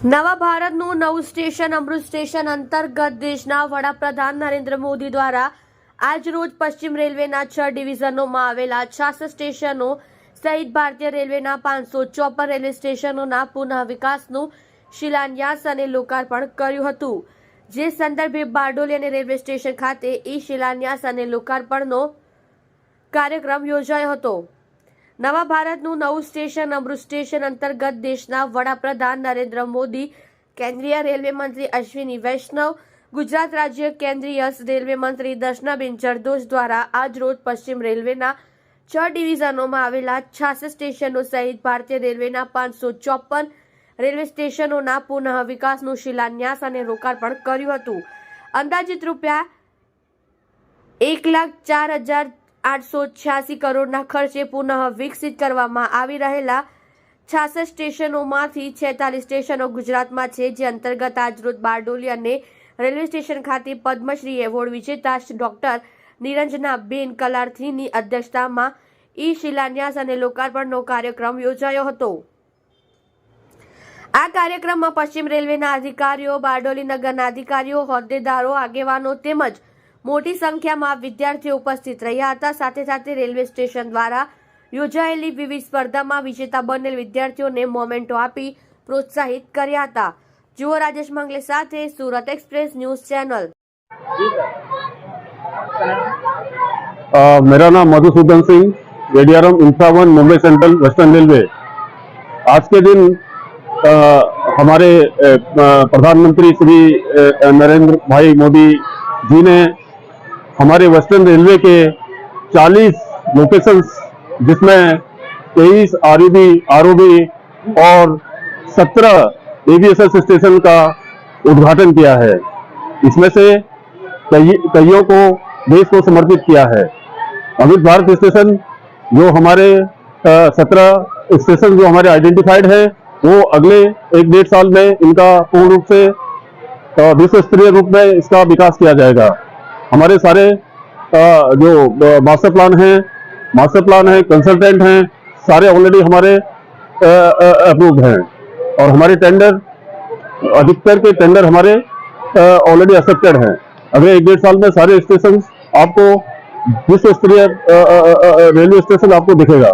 નવા ભારતનું નવું સ્ટેશન, અમૃત સ્ટેશન અંતર્ગત દેશના વડાપ્રધાન નરેન્દ્ર મોદી દ્વારા આજરોજ પશ્ચિમ રેલવેના છ ડિવિઝનોમાં આવેલા છાસઠ સ્ટેશનો સહિત ભારતીય રેલવેના પાંચસો ચોપન રેલવે સ્ટેશનોના પુનઃ વિકાસનું શિલાન્યાસ અને લોકાર્પણ કર્યું હતું. જે સંદર્ભે બારડોલી અને રેલવે સ્ટેશન ખાતે ઈ શિલાન્યાસ અને લોકાર્પણનો કાર્યક્રમ યોજાયો હતો. નવા ભારતનું નવું સ્ટેશન, અમૃત સ્ટેશન અંતર્ગત દેશના વડાપ્રધાન નરેન્દ્ર મોદી, કેન્દ્રીય રેલવે મંત્રી અશ્વિની વૈષ્ણવ, ગુજરાત રાજ્ય કેન્દ્રીય રેલવે મંત્રી દર્શનાબેન જરદોશ દ્વારા આજરોજ પશ્ચિમ રેલવેના છ ડિવિઝનોમાં આવેલા છાસઠ સ્ટેશનો સહિત ભારતીય રેલવેના પાંચસો ચોપન રેલવે સ્ટેશનોના પુનઃ વિકાસનું શિલાન્યાસ અને રોકાર્પણ કર્યું હતું. અંદાજિત રૂપિયા એક લાખ ચાર હજાર આઠસો છ્યાસી કરોડના ખર્ચે પુનઃ વિકસિત કરવામાં આવી રહેલા છાસઠ સ્ટેશનોમાંથી છેતાલીસ સ્ટેશનો ગુજરાતમાં છે, જે અંતર્ગત આજરોજ બારડોલી અને રેલવે સ્ટેશન ખાતે પદ્મશ્રી એવોર્ડ વિજેતા ડોક્ટર નિરંજના બેન કલાર્થીની અધ્યક્ષતામાં ઈ શિલાન્યાસ અને લોકાર્પણનો કાર્યક્રમ યોજાયો હતો. આ કાર્યક્રમમાં પશ્ચિમ રેલવેના અધિકારીઓ, બારડોલી નગરના અધિકારીઓ, હોદ્દેદારો, આગેવાનો તેમજ મોટી સંખ્યામાં વિદ્યાર્થીઓ ઉપસ્થિત રહ્યા હતા સાથે સાથે રેલવે સ્ટેશન દ્વારા યોજાયેલી વિવિધ સ્પર્ધામાં વિજેતા બનેલ વિદ્યાર્થીઓને મોમેન્ટો આપી પ્રોત્સાહિત કર્યા હતા જુઓ રાજેશ મંગલે સાથે સુરત એક્સપ્રેસ ન્યૂઝ ચેનલ अ, मेरा नाम Madhusudan Singh रेडियारम infra one Mumbai central western railway आज के दिन अ, हमारे अ, अ, प्रधानमंत्री श्री अ, नरेंद्र भाई मोदी जी ने हमारे वेस्टर्न रेलवे के 40 लोकेशंस जिसमें 23 आरयूबी आरओबी और 17 एवीएसएस स्टेशन का उद्घाटन किया है। इसमें से कई, कईयों को देश को समर्पित किया है। अमित भारत स्टेशन जो हमारे सत्रह स्टेशन जो हमारे आइडेंटिफाइड है, वो अगले एक डेढ़ साल में इनका पूर्ण रूप से विश्व स्तरीय रूप में इसका विकास किया जाएगा। हमारे सारे जो मास्टर प्लान हैं मास्टर प्लान है कंसल्टेंट हैं, सारे ऑलरेडी हमारे अप्रूव्ड हैं। और हमारे टेंडर अधिकतर के टेंडर हमारे ऑलरेडी एक्सेप्टेड हैं। अगले एक डेढ़ साल में सारे स्टेशन आपको विश्व स्तरीय रेलवे स्टेशन आपको दिखेगा।